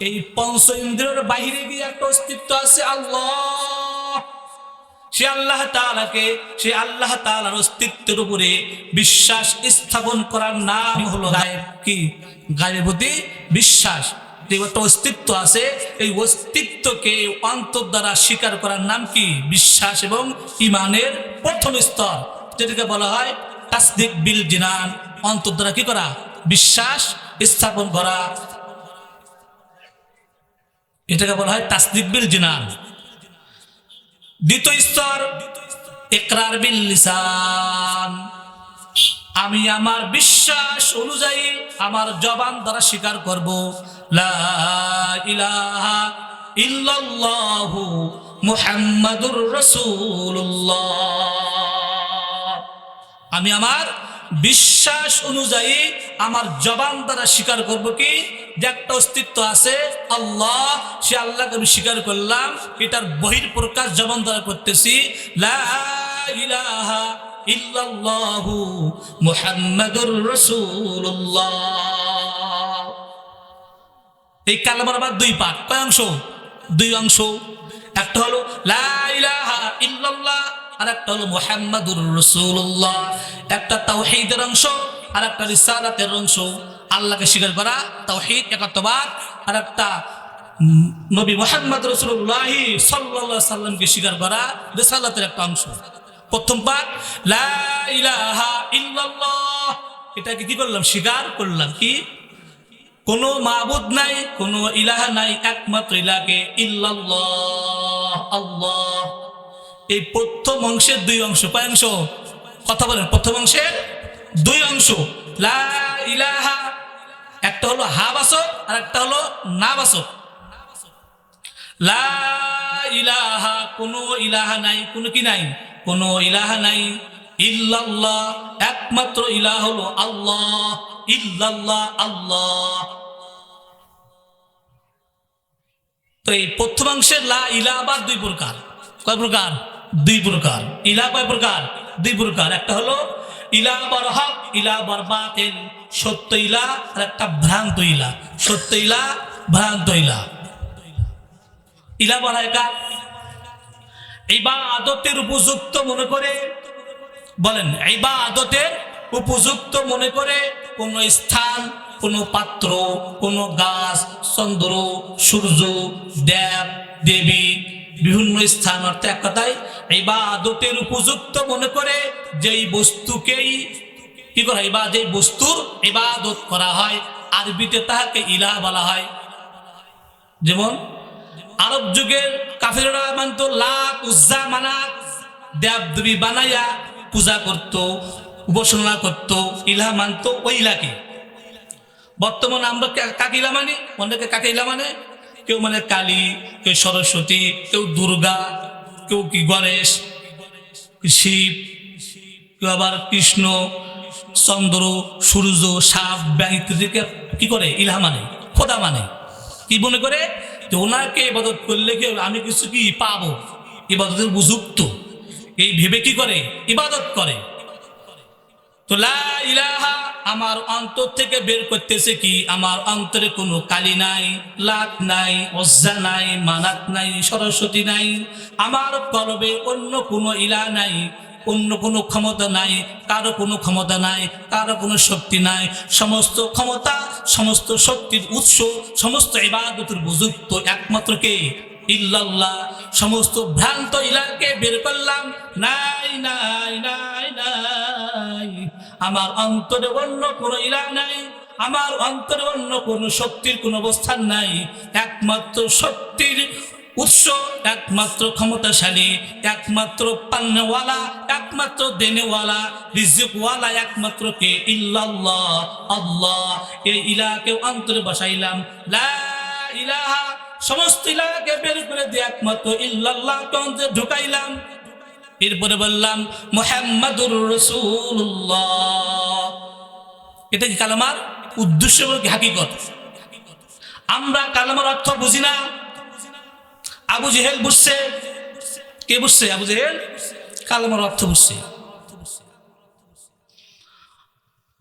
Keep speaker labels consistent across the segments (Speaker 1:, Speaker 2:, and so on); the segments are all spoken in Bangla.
Speaker 1: এই পঞ্চ ইন্দ্রিয়ের বাহিরে গিয়ে একটা অস্তিত্ব আছে আল্লাহ। সে আল্লাহ তাআলাকে, সে আল্লাহ তাআলার অস্তিত্বের উপরে বিশ্বাস স্থাপন করার নাম হলো কি? গায়েবের প্রতি বিশ্বাস। যে একটা অস্তিত্ব আছে, এই অস্তিত্বকে অন্তর দ্বারা স্বীকার করার নাম কি? বিশ্বাস এবং ইমানের প্রথম স্তর, যেটাকে বলা হয় তাসদিক বিল জিনান। অন্তর দ্বারা কি করা? বিশ্বাস স্থাপন করা। এটাকে বলা হয় তাসদিক বিল জিনান। দ্বিতীয় স্তর একরার বিল লিসান। আমি আমার বিশ্বাস অনুযায়ী আমার জবান দ্বারা স্বীকার করব, লা ইলাহা ইল্লাল্লাহু মুহাম্মাদুর রাসূলুল্লাহ। আমি আমার বিশ্বাস অনুযায়ী আমার জবান দ্বারা স্বীকার করব কি? যে একটা অস্তিত্ব আছে, আল্লাহ, সে আল্লাহকে আমি স্বীকার করলাম, এটার বহির প্রকাশ জবান দ্বারা করতেছি। এই কালামার আবার দুই পাঠ কয় অংশ? দুই অংশ। একটা হলো, লা ইলাহা ইল্লাল্লাহ আর একটা হলো মুহাম্মাদুর রাসূলুল্লাহ। একটা তাওহীদের অংশ আর একটা রিসালাতের অংশ। আল্লাহকে স্বীকার করা তাওহীদ একাত্মবাদ আর একটা নবী মুহাম্মদ রাসূলুল্লাহ সাল্লাল্লাহু আলাইহি সাল্লামকে স্বীকার করা রিসালাতের একটা অংশ। প্রথম পাঠ এটাকে কি করলাম? স্বীকার করলাম কি? কোনো মাবুদ নাই, কোনো ইলাহা নাই, একমাত্র ইলাকে ইল্লাল্লাহ, আল্লাহ। এই প্রথম অংশের দুই অংশ, কয় অংশ? কথা বলেন, প্রথম অংশের দুই অংশ। লা ইলাহা, একটা হলো হা বাসক আর একটা হলো না বাসক। লা ইলাহা, কোনো ইলাহা নাই, কোনো কি নাই? কোনো ইলাহা নাই। ইল্লাল্লাহ, একমাত্র ইলাহ হলো আল্লাহ। ইল্লাল্লাহ, আল্লাহ। তো এই প্রথমাংশের লা ইলা আবার দুই প্রকার। কয় প্রকার? দুই প্রকার। ইলা কয় প্রকার? দুই প্রকার। একটা হলো, ইলা বর হক, ইলা বর বাতিল। সত্য ইলা, আর একটা ভ্রান্ত ইলা। সত্য ইলা, ভ্রান্ত ইলা। ইলা বলা একা ইবাদতের উপযুক্ত মনে করে। বলেন, ইবাদতের উপযুক্ত মনে করে কোন স্থান, কোন পাত্র, কোন গাছ, চন্দ্র, সূর্য, দেব, দেবী বিভিন্ন স্থান অর্থে এক কথায় ইবাদতের উপযুক্ত মনে করে যেই বস্তুকেই কি করা হয়? বা যেই বস্তুর ইবাদত করা হয়, আরবিতে তাহাকে ইলাহ বলা হয়। যেমন, আরব যুগের কাফিররা মানত লাত উজ্জা মানাত দেব দেবী বানাইয়া পূজা করত, উপাসনা করত, ইলা মানত ওই ইলাকে বর্তমান আমরা কাকে ইলা মানি? অনেকে কাকে ইলা মানে? কেউ মানে কালী, কেউ সরস্বতী, কেউ দুর্গা, কেউ কি গণেশ শিব, কেউ আবার কৃষ্ণ, চন্দ্র, সূর্য, সাপ ব্যাং ইত্যাদিকে কি করে? ইলাহা মানে খোদা মানে। কি মনে করে? যে ওনাকে ইবাদত করলে কি আমি কিছু কি পাবো? ইবাদতের উপযুক্ত। এই ভেবে কি করে? ইবাদত করে। তো লা ইলাহা আমার অন্তর থেকে বের করতেছে কি? আমার অন্তরে কোনো কালি নাই লাত নাই, অজ্জা নাই, মানাত নাই, সরস্বতী নাই। আমার কলবে অন্য কোনো ইলা নাই, অন্য কোনো ক্ষমতা নাই, কারও কোনো ক্ষমতা নাই, কারও কোনো শক্তি নাই। সমস্ত ক্ষমতা, সমস্ত শক্তির উৎস, সমস্ত ইবাদতের উপযুক্ত একমাত্র কে? ইল্লাল্লাহ। সমস্ত ভ্রান্ত ইলাকে বের করলাম। নাই নাই নাই নাই। আমার অন্তরে অন্য কোনো ইলা নাই, আমার অন্তরে অন্য কোনো শক্তির কোনো অবস্থান নাই। একমাত্র শক্তির উৎস, একমাত্র ক্ষমতাশালী, একমাত্র পান্নওয়ালা একমাত্র দেনেওয়ালা, রিজিকওয়ালা, একমাত্র কে? ইল্লাল্লাহ, আল্লাহ। এই ইলাকে অন্তরে বসাইলাম। লা ইলাহা, সমস্ত ইলাকে বের করে দিয়ে একমাত্র ইল্লাল্লাহ অন্তরে ঢুকাইলাম। এরপরে বললাম, মোহাম্মদুর রসুল্লাহ এটা কি কালামার? উদ্দেশ্য কি? হাকিকত। আমরা কালামার অর্থ বুঝি না। আবু জেহেল বুঝছে। কে বুঝছে? আবু জেহেল? কালামার অর্থ বুঝছে।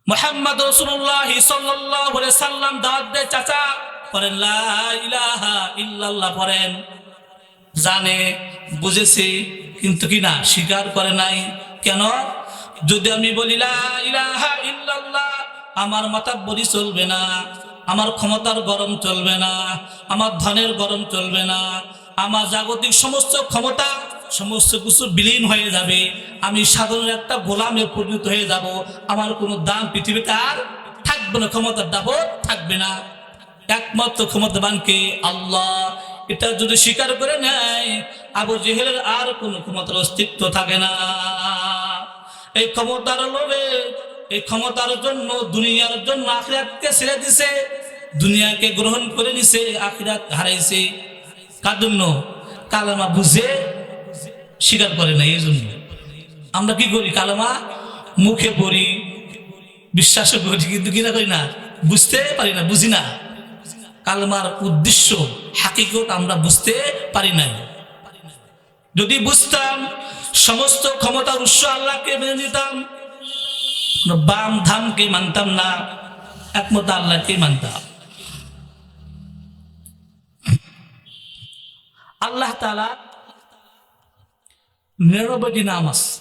Speaker 1: মোহাম্মদ রসুল্লাহ সাল্লাহ সাল্লাম দাওয়াত দেয়, চাচা পড়েন ইলাহা ইল্লাল্লাহ পড়েন। জানে, বুঝেছে। কিন্তু কি না? স্বীকার করে নাই। কেন? যদি আমি বলি আমার মাথা বলি চলবে না, আমার ক্ষমতার গরম চলবে না, আমার ধনের গরম চলবে না, আমার জাগতিক সমস্ত ক্ষমতা, সমস্ত কিছু বিলীন হয়ে যাবে, আমি সাধারণ একটা গোলামে পরিণত হয়ে যাব, আমার কোনো দাম পৃথিবীতে আর থাকবে না, ক্ষমতার দাপট থাকবে না। একমাত্র ক্ষমতাবানকে আল্লাহ এটা যদি স্বীকার করে নেয়, আবু জেহেলের আর কোনো ক্ষমতার অস্তিত্ব থাকে না। এই ক্ষমতার লোভে, এই ক্ষমতার জন্য, দুনিয়ার জন্য আখিরাতকে ছেড়ে দিছে, দুনিয়াকে গ্রহণ করে নিছে, আখিরাত হারাইছে। কার জন্য? কালামা বুঝে স্বীকার করে না এই জন্য। আমরা কি করি? কালামা মুখে পড়ি, বিশ্বাসও করি, কিন্তু কিনা করি না? বুঝতে পারি না, বুঝি না। কালমার উদ্দেশ্য, হাকিকত আমরা বুঝতে পারি নাই। যদি বুঝতাম, সমস্ত ক্ষমতার উৎস আল্লাহকে মেনে নিতাম বাম ধামকে মানতাম না একমত আল্লাহকে মানতাম। আল্লাহ তালা নিরানব্বইটি নাম আছে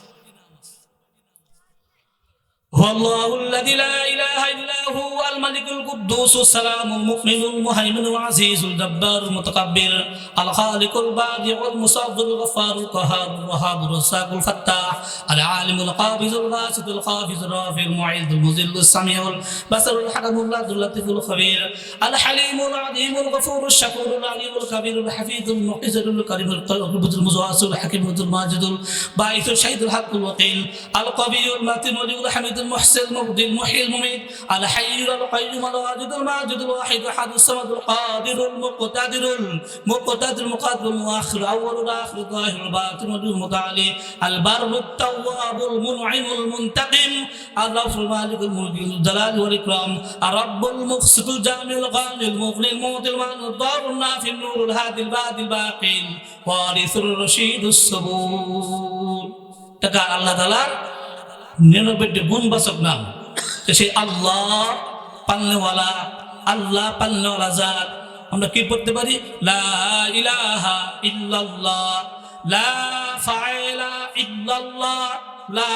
Speaker 1: هو الله الذي لا إله إلا هو الملك القدوس السلام المؤمن المهيمن العزيز الجبار المتكبر الخالق البارئ المصور الغفار القهار الوهاب الرزاق الفتاح العالم القابض الباسط الخافض الرافع المعز المذل السميع البصر الحكم العدل اللطيف الخبير الحليم العظيم الغفور الشكور العليم الكبير الحفيظ المحتسب الكريم القرب المزواس الحكيم الماجد الباعث الشهيد الحق الوقيل القوي المتين الحميد المحسن المبدي المحيي المميت الحي القيوم الواجد الماجد الواحد احد الصمد القادر المقتدر المقتدر المقدر المؤخر اول الاخر الظاهر الباطن المتعالي البر التواب المنعم المنتقم الرف المالك الملك ذو الجلال والاكرام الرب المقسط الجامع الغني المغني المعطي المعنى الضار النافع النور الهادي البادي الباقي وارث الرشيد الصبور تقال الله تعالى নিরানব্বইটি গুণবাচক নাম। তো সেই আল্লাহ পাল্লেওয়ালা আল্লাহ পাল্লেওয়ালা জাত। আমরা কি পড়তে পারি? লা ইলাহা ইল্লাল্লাহ, লা ফাইলা ইল্লাল্লাহ। লা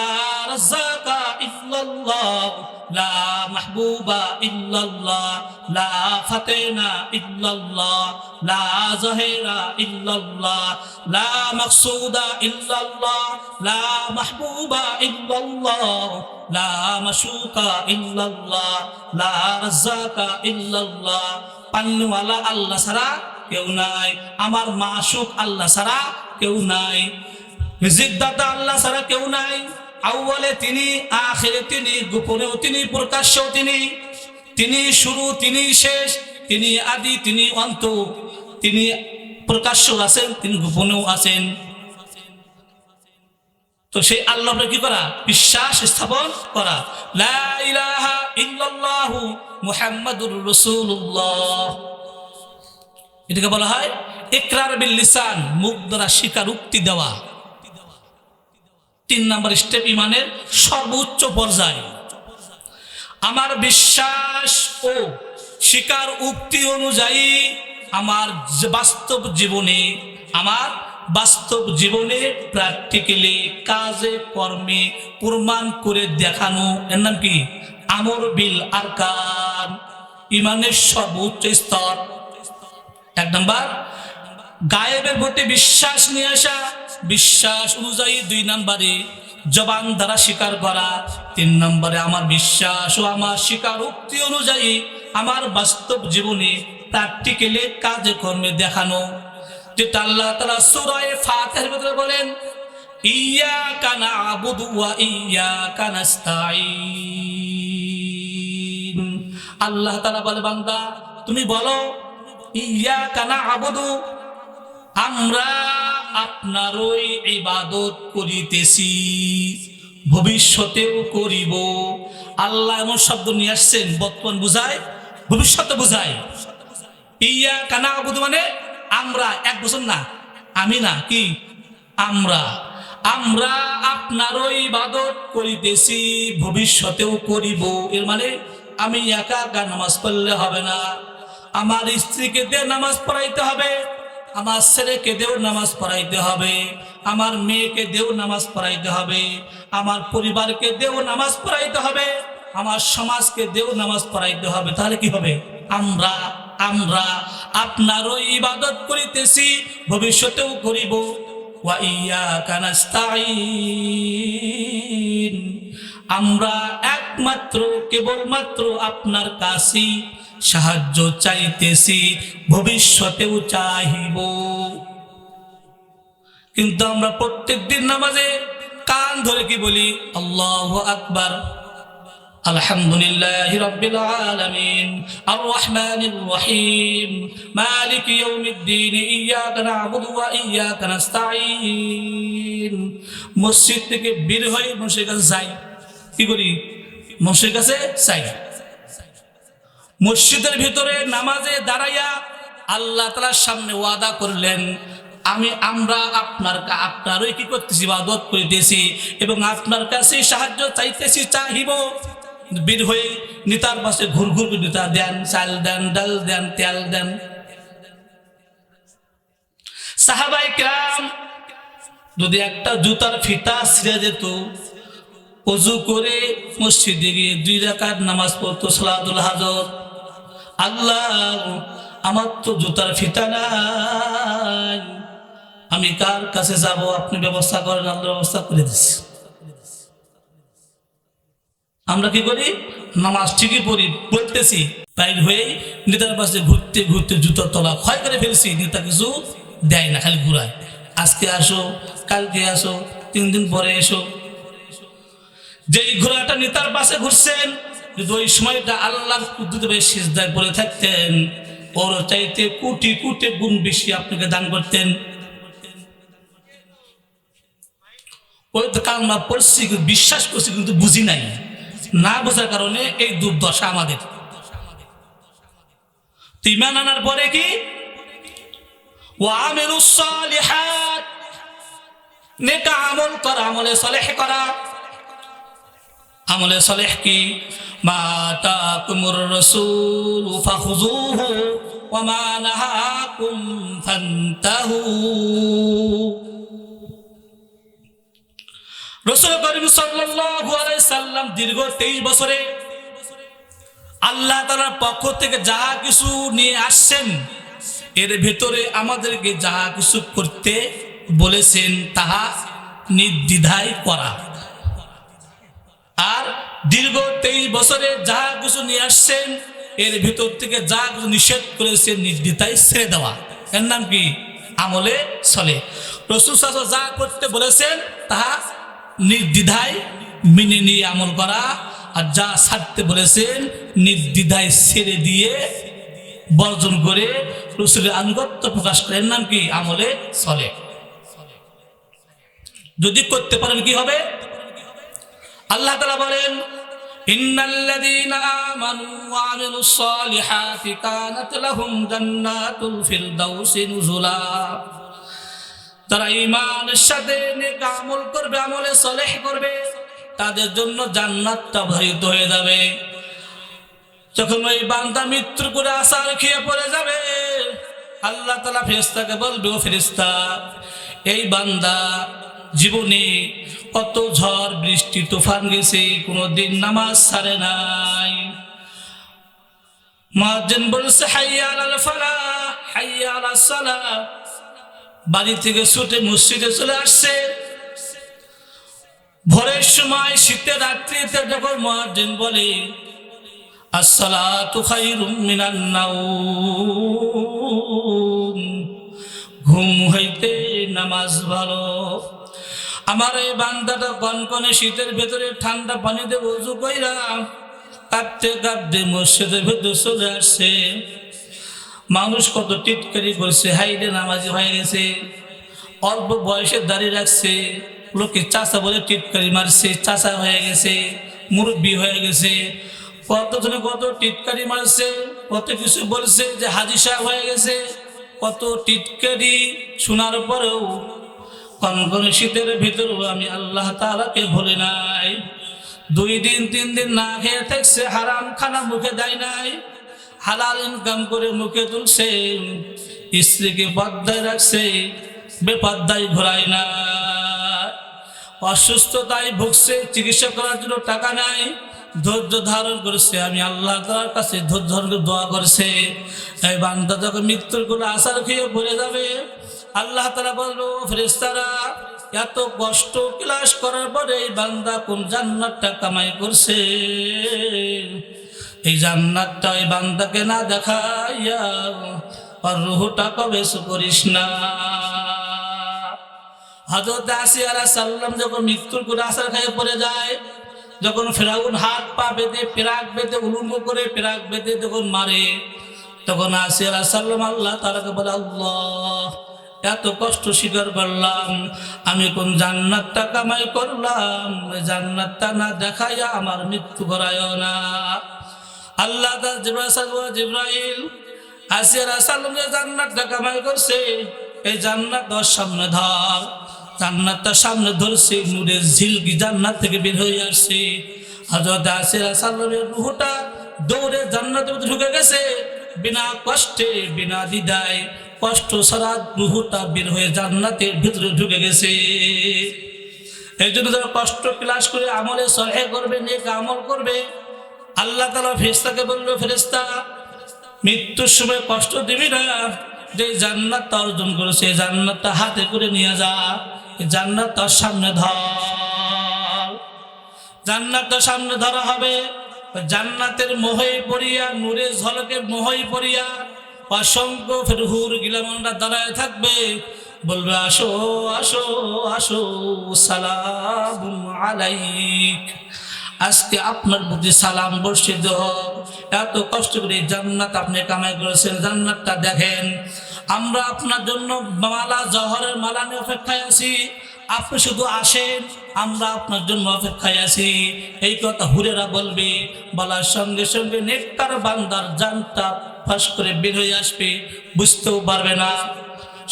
Speaker 1: রাজ্জাকা ইল্লাল্লাহ, লা মাহবুবা ইল্লাল্লাহ, লা ফাতেনা ইল্লাল্লাহ, লা জাহিরা ইল্লাল্লাহ, লা মাকসুদা ইল্লাল্লাহ, লা মাহবুবা ইল্লাল্লাহ, লা মাশুকা ইল্লাল্লাহ, লা রাজ্জাকা ইল্লাল্লাহ। পান্নওয়ালা আল্লাহ ছাড়া কেউ নাই, আমার মাসুক আল্লাহ ছাড়া কেউ নাই। রিজিকদাতা আল্লাহ ছাড়া কেউ নাই। আউ্বালে তিনি, আখেরে তিনি, গোপনেও তিনি, প্রকাশ্যও তিনি। তিনি শুরু, তিনি শেষ, তিনি আদি, তিনি অন্ত। তিনি প্রকাশ্য আছেন, তিনি গোপনেও আছেন। তো সেই আল্লাহকে কি করা? বিশ্বাস স্থাপন করা। লা ইলাহা ইল্লাল্লাহু মুহাম্মাদুর রাসূলুল্লাহ। এটাকে বলা হয় ইকরার বিল লিসান, মুখ স্বীকার উক্তি দেওয়া। তিন নম্বর স্টেপ ইমানের সর্বোচ্চ পর্যায়ে। আমার বিশ্বাস ও শিকার উক্তি অনুযায়ী আমার বাস্তব জীবনে, আমার বাস্তব জীবনে প্র্যাকটিক্যালি কাজে, কর্মে প্রমাণ করে দেখানো, এর নাম কি? আমর বিল আর আরকান। ইমানের সর্বোচ্চ স্তর। এক নম্বর গায়েবের প্রতি বিশ্বাস নিয়ে আসা, বিশ্বাস অনুযায়ী দুই নম্বরে জবান দ্বারা স্বীকার করা, তিন নম্বরে আমার বিশ্বাস ও আমার স্বীকার উক্তি অনুযায়ী আমার বাস্তব জীবনে প্র্যাকটিক্যালি কাজে কর্মে দেখানো। যেটা আল্লাহ তালা সুরায় ফাতের ভিতরে বলেন ইয়া কানা আবুদু ওয়া ইয়া কানাস্তাইন আল্লাহ তালা বলে, বান্দা, তুমি বলো ইয়া কানা আবুদু আমরা আপনারই ইবাদত করিতেছি, ভবিষ্যতেও করিব। আল্লাহ এমন শব্দ নিয়ে আসছেন, বর্তমান বুঝায়, ভবিষ্যতে বুঝায়। ইয়া কানা আবুদু মানে আমরা, এক বছর না, আমি না, কি? আমরা। আমরা আপনারই ইবাদত করিতেছি, ভবিষ্যতেও করিব। এর মানে আমি একা একা নামাজ পড়লে হবে না। আমার স্ত্রীকে দিয়ে নামাজ পড়াইতে হবে। আমার ছেলেকে দেও নামাজ পড়াইতে হবে, আমার মেয়েকে দেও নামাজ পড়াইতে হবে, আমার পরিবারকে দেও নামাজ পড়াইতে হবে, আমার সমাজকে দেও নামাজ পড়াইতে হবে, তাহলে কি হবে? আমরা আমরা আপনারও ইবাদত করিতেছি, ভবিষ্যতেও করিব। আমরা একমাত্র, কেবলমাত্র আপনার কাছেই সাহায্য চাইতেছি, ভবিষ্যতেও চাহিব। কিন্তু আমরা প্রত্যেক দিন নামাজে কান ধরে কি বলি? আল্লাহ আকবার। আলহামদুলিল্লাহ রব্বিল আলামিন। আর রহমানির রহিম। মালিক ইয়াউমিদ্দিন। ইয়াকা না'বুদু ওয়া ইয়াকা নাস্তাঈন। মসজিদ থেকে বের হয়ে মসজিদের কাছে যাই। কি করি? মসজিদের কাছে যাই। মসজিদের ভিতরে নামাজে দাঁড়াইয়া আল্লাহ তালার সামনে ওয়াদা করলেন, আমি, আমরা আপনার আপনারই কি করতেছি ইবাদত করিতেছি এবং আপনার কাছে সাহায্য চাইতেছি, চাহিব। বীর হয়ে নিতার পাশে ঘুর ঘুর নিতা, দেন, চাল দেন, ডাল দেন, তেল দেন। সাহাবাই কিরাম যদি একটা জুতার ফিতা ছিঁড়ে যেত, অজু করে মসজিদে গিয়ে দুই রাকাত নামাজ পড়তো সালাতুল হাজর। আল্লাহ, আমার তো জুতার ফিতা নাই। আমি কার কাছে যাব? আপনি ব্যবস্থা করেন আল্লাহ ব্যবস্থা করে দিচ্ছি আমরা কি করি? নামাজ ঠিকই পড়ি, পড়তেছি। তাই হয়েই নেতার পাশে ঘুরতে ঘুরতে জুতোর তলা, ক্ষয় করে ফেলছি, নেতা কিছু দেয় না, খালি ঘুরায়। আজকে আসো, কালকে আসো, তিন দিন পরে এসো। যেই ঘোড়াটা নেতার পাশে ঘুরছেন যদি ওই সময়টা আল্লাহর কুদ্দুতে সিজদায় পড়ে থাকতেন, ওর চাইতে কোটি কোটি গুণ বেশি আপনাকে দান করতেন। বিশ্বাস করছি, কিন্তু বুঝি নাই। না বোঝার কারণে এই দুর্দশা আমাদের। ইমান আনার পরে কি? আমল করা, আমলে সলেহ করা। আমলে সলেহ কি? মা সাল্লাম দীর্ঘ 23 বছরে আল্লাহ তাআলার পক্ষ থেকে যাহা কিছু নিয়ে আসছেন, এর ভেতরে আমাদেরকে যাহা কিছু করতে বলেছেন, তাহা নির্দ্বিধায় করা। আর দীর্ঘ তেইশ বছরে যা কিছু নিয়ে আসছেন, এর ভিতর থেকে যা কিছু নিষেধ করেছেন, নির্দ্বিধায় ছেড়ে দেওয়া। এর নাম কি? আমলে চলে। রসুল যা করতে বলেছেন, তাহা নির্দ্বিধায় মেনে নিয়ে আমল করা। আর যা ছাড়তে বলেছেন, নির্দ্বিধায় ছেড়ে দিয়ে বর্জন করে রসুলের আনুগত্য প্রকাশ করেন। নাম কি? আমলে চলে। যদি করতে পারেন, কি হবে? আল্লাহ তালা বলেন ঈমানের সাথে করবে, আমলে করবে, তাদের জন্য জান্নাতটা ভরিত হয়ে যাবে। যখন ওই বান্দা মৃত্যু করে আসার খেয়ে পড়ে যাবে, আল্লাহ তালা ফেরেস্তাকে বলবে, ও ফেরেস্তা এই বান্দা জীবনে কত ঝড়, বৃষ্টি, তুফান গেছে, কোনোদিন নামাজ ছাড়ে নাই। মার্জেন বলছে, হাইয়া আলাল ফালা, হাইয়া সালা। বাড়ি থেকে ছুটে মসজিদে চলে আসছে। ভোরের সময় শীতের রাত্রিতে যখন মহাজিন বলে, আসসালাতু খাইরুম মিনান নাউম ঘুম হইতে নামাজ ভালো। আমার এই বান্দাটা কনকনে শীতের ভেতরে ঠান্ডা পানিতে উজু কইরা কাঁদতে কাঁদতে মসজিদের ভেতর চলে আসছে। মানুষ কত টিটকারি করছে হাইডে নামাজি হয়ে গেছে, অল্প বয়সে দাঁড়িয়ে রাখছে, লোকে চাষা বলে টিটকারি মারছে চাষা হয়ে গেছে, মুরব্বী হয়ে গেছে, কতজনে কত টিটকারি মারছে, কত কিছু বলছে যে হাজি সাহেব হয়ে গেছে, কত টিটকারি শোনার পরেও কনকনে শীতের ভিতরেও আমি আল্লাহ তালাকে ভুলে নাই। দুই দিন, তিন দিন না খেয়ে থাকছে, হারাম খানা মুখে দেয় নাই। হালাল ইনকাম করে মুখে তুলছে, স্ত্রীকে পদ্মায় রাখছে বেপদ্মায় ঘোরায় না অসুস্থতায় ভুগছে, চিকিৎসা করার জন্য টাকা নাই। ধৈর্য ধারণ করছে, আমি আল্লাহ তালার কাছে ধৈর্য দোয়া করছে। এই বান্দা যখন মৃত্যুর কোনো আশার খেয়ে পড়ে যাবে আল্লাহ তালা বলব ফেরেস্তারা এত কষ্ট ক্লাস করার পরে বান্দা কোন জান্নাতটা কামাই করছে? এই জান্নাতটা ওই বান্দাকে না দেখাইয়া আর রুহুটা কবে করিস না? হজরত আসি আলা সাল্লাম যখন মৃত্যুর করে আসার খায়ে পড়ে যায়, যখন ফেরাউন হাত পা বেঁধে, পেরাক বেঁধে, উলুঙ্গ করে পেরাক বেঁধে যখন মারে, তখন আসি আলা সাল্লাম আল্লাহ তারাকে বলে, আল্লাহ এত কষ্ট স্বীকার করলাম। আমি কোন জান্নাতটা কামাই করলাম? জান্নাতটা না দেখাইয়া আমার মৃত্যু করায় না। আল্লাহ জিব্রাইল আসিয়ার যে জান্নাতটা কামাই করছে। এই জান্নাত ওর সামনে ধর। জান্নাতটা সামনে ধরছে নূরের ঝিলকি জান্নাত থেকে বের হয়ে আসছে। হজরত আসিয়ার সাল্লামের রুহটা দৌড়ে জান্নাতের ঢুকে গেছে। বিনা কষ্টে, বিনা দ্বিধায় কষ্ট ছাড়া রুহুটা বের হয়ে জান্নাতের ভিতরে ঢুকে গেছে। এই জন্য যারা কষ্ট ক্লাস করে আমলে সহে করবে, নেক আমল করবে, আল্লাহ তালা ফেরেস্তাকে বলল ফেরেস্তা মৃত্যুর সময় কষ্ট দিবি না, যে জান্নাতটা অর্জন করেছে জান্নাতটা হাতে করে নিয়ে যা জান্নাত তার সামনে ধর। জান্নাতটা সামনে ধরা হবে, জান্নাতের মোহই পড়িয়া, নূরের ঝলকে মোহই পড়িয়া অসংখ্য ফের হুর গিলামনরা দাঁড়ায় থাকবে। বলবে, আসো আসো আসো সালাম আলাইক। আজকে আপনার প্রতি সালাম বর্ষিত। হোক এত কষ্ট করে জান্নাত আপনি কামাই করেছেন, জান্নাতটা দেখেন। আমরা আপনার জন্য মালা, জহরের মালা নিয়ে অপেক্ষায় আছি। আপনি শুধু আসেন, আমরা আপনার জন্য অপেক্ষায় আছি। এই কথা হুরেরা বলবে, বলার সঙ্গে সঙ্গে নেকটার বান্দার জানটা ফাঁস করে বের হয়ে আসবে, বুঝতেও পারবে না।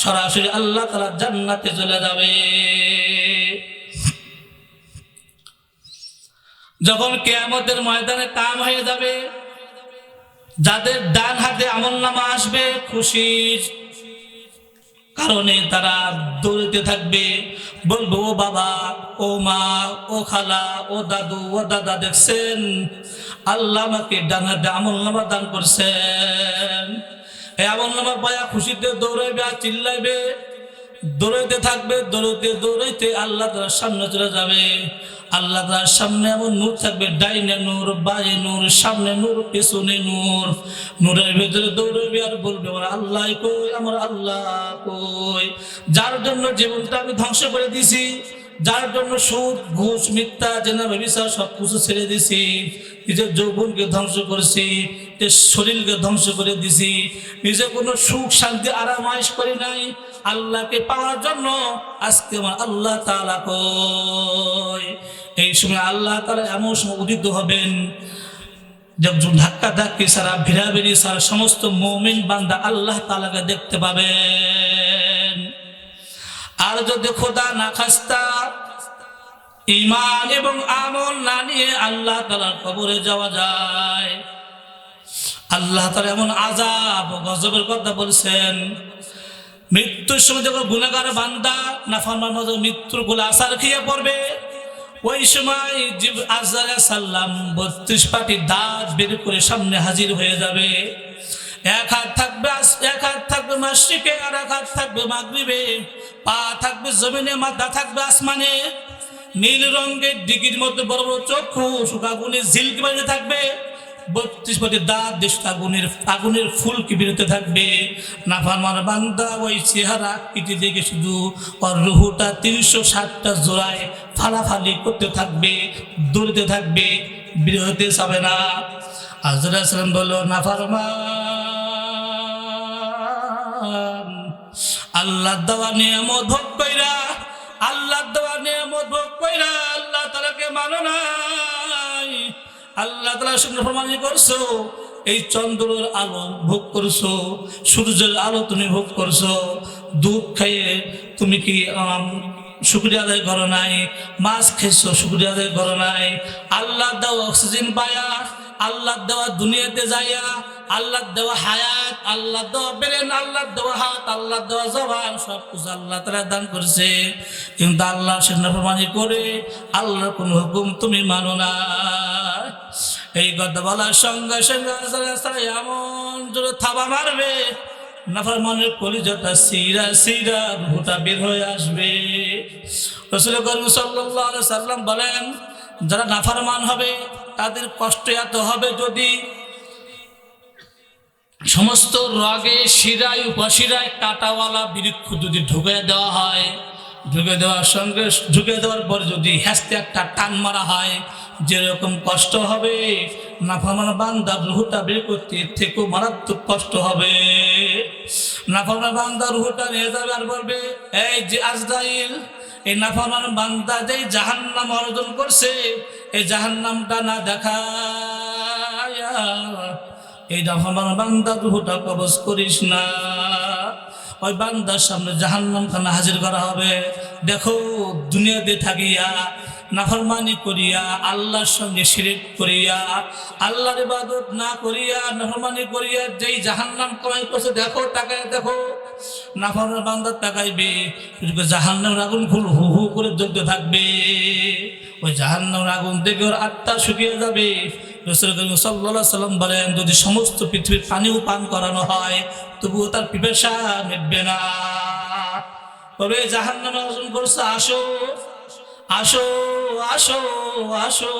Speaker 1: সরাসরি আল্লাহ তালা জান্নাতে চলে যাবে। যখন কেয়ামতের ময়দানে কাম হয়ে যাবে, যাদের ডান হাতে আমল নামা আসবে খুশির কারণে তারা দৌড়তে থাকবে। বলব, ও বাবা, ও মা, ও খালা, ও দাদু, ও দাদা, দেখছেন? আল্লাহ আমাকে ডান আমল নামা দান করছেন আমল নামা পায়া খুশিতে দৌড়াইবে আর চিল্লাইবে, দৌড়াইতে থাকবে, দৌড়াইতে দৌড়াইতে আল্লাহ তার সামনে চলে যাবে। আল্লাহ তার সামনে এমন নূর থাকবে, ডাইনে নূর, বায়ে নূর, সামনে নূর, পেছনে নূর। নূরের ভেতরে দৌড়বে আর বলবে, আমার আল্লাহ কই, আমার আল্লাহ কই? যার জন্য জীবনটা আমি ধ্বংস করে দিছি যার জন্য সুদ, ঘুষ, মিথ্যা, জেনা ব্যবসার সব কিছু ছেড়ে দিছি। নিজের যৌবনকে ধ্বংস করেছি, নিজের শরীরকে ধ্বংস করে দিছি। নিজে কোনো সুখ, শান্তি আরামাইশ করি নাই। আল্লাহকে পাওয়ার জন্য আজকে আমার আল্লাহ তালা কই? এই সময় আল্লাহ তালা এমন সময় উদিত হবেন যখন ধাক্কা ধাক্কি সারা ভিড়াভিড়ি সারা সমস্ত মৌমিন বান্দা আল্লাহ তালাকে দেখতে পাবেন আর যদি খোদা না খাস্তা ইমান এবং আমল না নিয়ে আল্লাহ তালার কবরে যাওয়া যায়। আল্লাহ তালা এমন আজাব গজবের কথা বলছেন, মৃত্যুর সময় যখন গুণাগার বান্দা না ফরমান মৃত্যুরগুলো আসার খেয়ে পড়বে? ওই সময় জিব সাল্লাম বত্রিশ পাটি দাঁত বের করে সামনে হাজির হয়ে যাবে। এক হাত থাকবে এক হাত থাকবে মাসিকে আর এক হাত থাকবে মাগরিবে। পা থাকবে জমিনে, মাথা থাকবে আসমানে। নীল রঙের ডিগির মধ্যে বড় বড় চক্ষু শুকাগুনে ঝিলকি বাজে থাকবে। বত্রিশ পথে দাঁত দেশ আগুনের ফুল কি বেরোতে থাকবে। নাফারমান বান্দা, ওই চেহারা আকৃতি দেখে শুধু ওর রুহুটা তিনশো ষাটটা জোড়ায় ফালাফালি করতে থাকবে, দৌড়তে থাকবে বিরোধতে যাবে না। আজরা বলল নাফারমান আল্লাহ দেওয়া নিয়ামত ভোগ কইরা আল্লাহ দেওয়া নিয়ামত ভোগ কইরা আল্লাহ তালাকে মানো নাই। আল্লাহ তালা সঙ্গে প্রমাণ করছ, এই চন্দ্রের আলো ভোগ করছ, সূর্যের আলো তুমি ভোগ করছ, দুধ খাইয়ে তুমি কি শুক্রিয়া আদায় করো নাই, মাছ খেয়েছো শুক্রিয়া আদায় করো নাই। আল্লাহ দাও অক্সিজেন পায়া আল্লাহ দেওয়া দুনিয়াতে যাইয়া আল্লাহ দেওয়া হায়াত আল্লাহ দেওয়া বেরেন আল্লাহ দেওয়া হাত আল্লাহ দেওয়া জবান, সব কিছু আল্লাহ তারা দান করছে। কিন্তু আল্লাহ সে নাফরমানি করে, আল্লাহর কোন হুকুম তুমি মানো না। এই কথা বলার সঙ্গে সঙ্গে এমন জোরে থাবা মারবে, নাফরমানের কলিজাটা সিরা সিরা ভুটা বের হয়ে আসবে। রসুল করিম আলাইহি সাল্লাম বলেন, যারা নাফরমান হবে তাদের কষ্ট এত হবে যদি সমস্ত রগে শিরায়, উপশিরায় কাটাওয়ালা বৃক্ষ যদি ঢুকে দেওয়া হয়, ঢুকে দেওয়ার সঙ্গে ঢুকে দেওয়ার পর যদি হ্যাস্তে একটা টান মারা হয়, যেরকম কষ্ট হবে নাফামান বান্দা রুহুটা বের করতে এর থেকেও মারাত্মক কষ্ট হবে। নাফামান বান্দা রুহুটা নিয়ে যাবে আর বলবে, এই যে আজরাইল এই নাফামান বান্দা যেই জাহান্নাম অর্জন করছে এই জাহান্নামটা না দেখা এই নাফরমান বান্দা রুহুটা কবজ করিস না। ওই বান্দার সামনে জাহান্নাম খানা হাজির করা হবে। দেখো, দুনিয়াতে থাকিয়া নাফরমানি করিয়া, আল্লাহর সঙ্গে শিরিক করিয়া, আল্লাহর ইবাদত না করিয়া, নাফরমানি করিয়া যেই জাহান্নাম কমাই করছে, দেখো টাকায় দেখো নাফরমান বান্দার তাকাইবে, জাহান্নামের আগুন ফুল হু হু করে জ্বলতে থাকবে। ওই জাহান্নামের আগুন থেকে ওর আত্মা শুকিয়ে যাবে। সাল্লাহ সাল্লাম বলেন, যদি সমস্ত পৃথিবীর পানিও পান করানো হয়, তবুও তার পিপাসা মিটবে না। তবে জাহান নামে অর্জন করছে, আসো। আসো আসো আসো।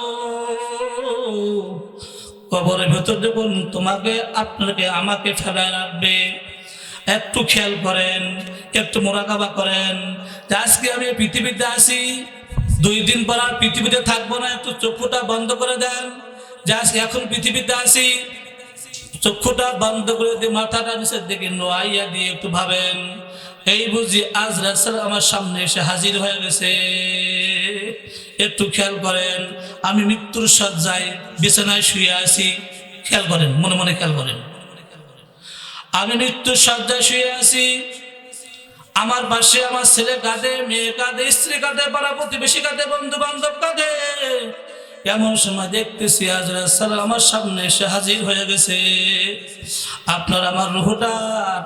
Speaker 1: কবরের ভেতর যখন তোমাকে, আপনাকে, আমাকে ফেলায় রাখবে, একটু খেয়াল করেন, একটু মোরাকাবা করেন আজকে আমি পৃথিবীতে আসি দুই দিন পর আর পৃথিবীতে থাকব না, একটু চক্ষুটা বন্ধ করে দেন। যে এখন পৃথিবীতে আসি চক্ষুটা বন্ধ করে দিয়ে মাথাটা নিচের দিকে নোয়াইয়া দিয়ে একটু ভাবেন। এই বুঝি আজ রাসেল আমার সামনে এসে হাজির হয়ে গেছে। একটু খেয়াল করেন, আমি মৃত্যুর সজ্জায় বিছানায় শুয়ে আছি। খেয়াল করেন, মনে মনে খেয়াল করেন। আমি মৃত্যুর সজ্জায় শুয়ে আছি। আমার পাশে আমার ছেলে কাঁদে, মেয়ে কাঁদে, স্ত্রী কাঁদে, পাড়া প্রতিবেশী কাঁদে বন্ধু বান্ধব কাঁদে। এমন সময় দেখতেছি আজরাত সালাম আমার সামনে এসে হাজির হয়ে গেছে। আপনার আমার রুহটা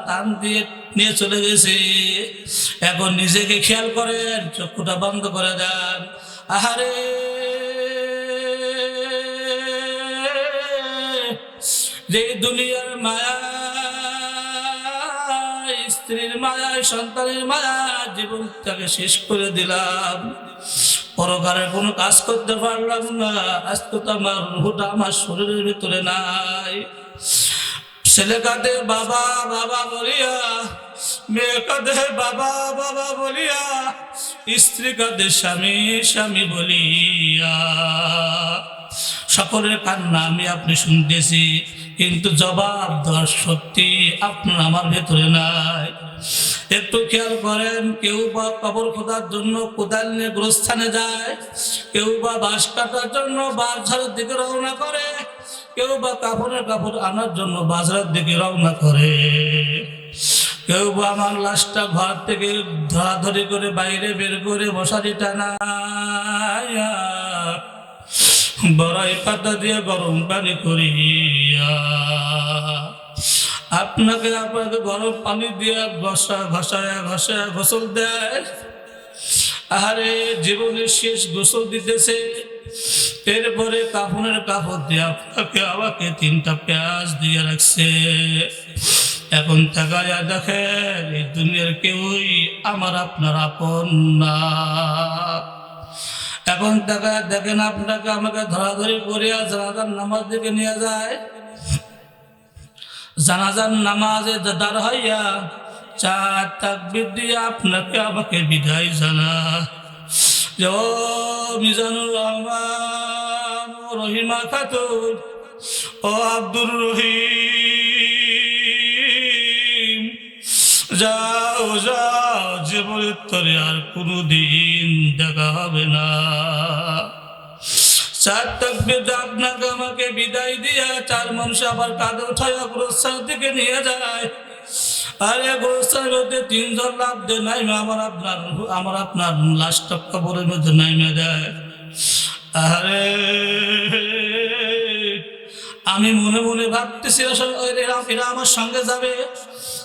Speaker 1: টান দিয়ে নিয়ে চলে গেছে। এখন নিজেকে খেয়াল করেন, চক্ষুটা বন্ধ করে দেন। আহারে! যে দুনিয়ার মায়া, স্ত্রীর মায়া, সন্তানের মায়া, জীবনটাকে শেষ করে দিলাম। পরকারের কোনো কাজ করতে পারলাম না। আজকে তো আমার রুহটা আমার শরীরের ভিতরে নাই। ছেলে কাঁদে বাবা বাবা বলিয়া, মেয়ে কাঁদে বাবা বাবা বলিয়া, স্ত্রী কাঁদে স্বামী স্বামী বলিয়া। সকলের কান্না আমি আপনি শুনতেছি। কিন্তু জবাব দেওয়ার শক্তি আপনার আমার ভেতরে নাই। একটু খেয়াল করেন, কেউ বা কবর খোদার জন্য কোদাল নিয়ে গোরস্থানে যায়, কেউ বা বাঁশ কাটার জন্য বাঁশঝাড়ের দিকে রওনা করে, কেউ বা কাপড়ের কাপড় আনার জন্য বাজারের দিকে রওনা করে। কেউ বা আমার লাশটা ঘর থেকে ধরাধরি করে বাইরে বের করে মশারি টানায়া বড়াই পাতা দিয়ে গরম পানি করিয়া। আপনাকে আপনাকে গরম পানি দিয়ে ঘষা, ঘষায়া ঘষায়া গোসল দেয়। আরে জীবনের শেষ গোসল দিতেছে। এরপরে কাপড়ের কাপড় দিয়ে আপনাকে আমাকে তিনটা পেঁয়াজ দিয়ে রাখছে। এখন তাকায়া দেখেন, এই দুনিয়ার কেউই আমার, আপনার আপন না। এখন দেখা, দেখেন আপনাকে আমাকে ধরাধরি করিয়া জানাজার নামাজ দিকে নিয়ে যায়। জানাজার নামাজে দাঁড় হইয়া চার তাকবির দিয়ে আপনাকে আমাকে বিদায় জানা মিজানুর রহমান রহিমা খাতুন, ও আব্দুর রহিম। যাও যাও, জীবনের তরে আর কোনোদিন দেখা হবে না। চার তকবির আপনাকে আমাকে বিদায় দিয়া, চার মানুষ আবার কাঁধে উঠায় অগ্রস্থান দিকে নিয়ে যায়। আরে গোস্তার মধ্যে তিনজন লাভ দেয় নাই আমার আপনার আমার আপনার লাশটা কবরের মধ্যে নাইমে দেয় আরে, আমি মনে মনে ভাবতেছি আসলে এরা আমার সঙ্গে যাবে।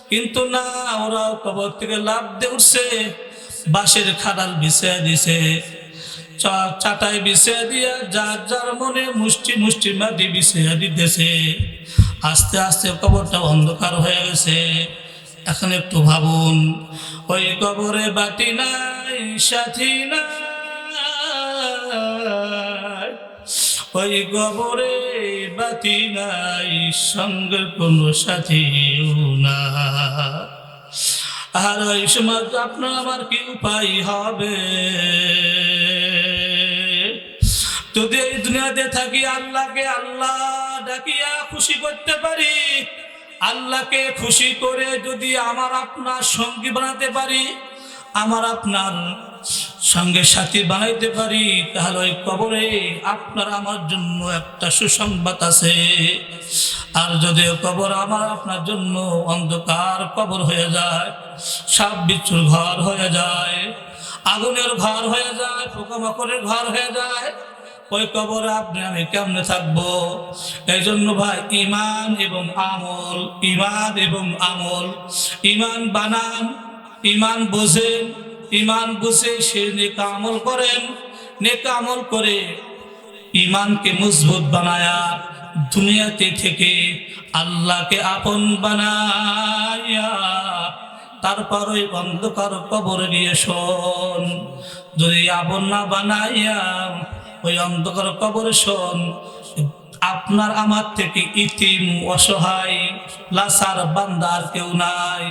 Speaker 1: কিন্তু না, ওরাও কবর থেকে লাভ দিয়ে উঠছে, বাঁশের খাদাল বিছিয়ে দিছে। চাটাই বিছিয়ে দিয়া যার যার মনে মুষ্টি মুষ্টি মাটি বিছিয়ে দিতেছে। আস্তে আস্তে কবরটা অন্ধকার হয়ে গেছে। এখন একটু ভাবুন, ওই কবরে বাটি নাই, সাথী নাই। ওই কবরে বাতি নাই, সঙ্গে কোনো সাথীও না আর ওই সময় আপনার আমার কি উপায় হবে? যদি এই দুনিয়াতে থাকি, আল্লাহকে আল্লাহ ডাকিয়া খুশি করতে পারি, আল্লাহকে খুশি করে যদি আমার আপনার সঙ্গী বানাতে পারি আমার আপনার সঙ্গে সাথী বানাইতে পারি, তাহলে ওই কবরে আপনার আমার জন্য একটা সুসংবাদ আছে। আর যদি কবর আমার আপনার জন্য অন্ধকার কবর হয়ে যায়, সাপ বিচ্ছুর ঘর হয়ে যায়, আগুনের ঘর হয়ে যায়, পোকামাকড়ের ঘর হয়ে যায়, ওই কবরে আপনি, আমি কেমনে থাকব? এই জন্য ভাই ইমান এবং আমল ইমান এবং আমল ইমান বানান ইমান বোঝেন ইমান বুঝে সে নেকা আমল করেন নেকা আমল করে ইমানকে মজবুত বানায়া দুনিয়াতে থেকে আল্লাহকে আপন বানায়া তারপর ওই অন্ধকার কবর গিয়ে শোন। যদি আপন না বানাইয়া ওই অন্ধকার কবর শোন, আপনার আমার থেকে ইতিম, অসহায় লাসার বান্দার কেউ নাই।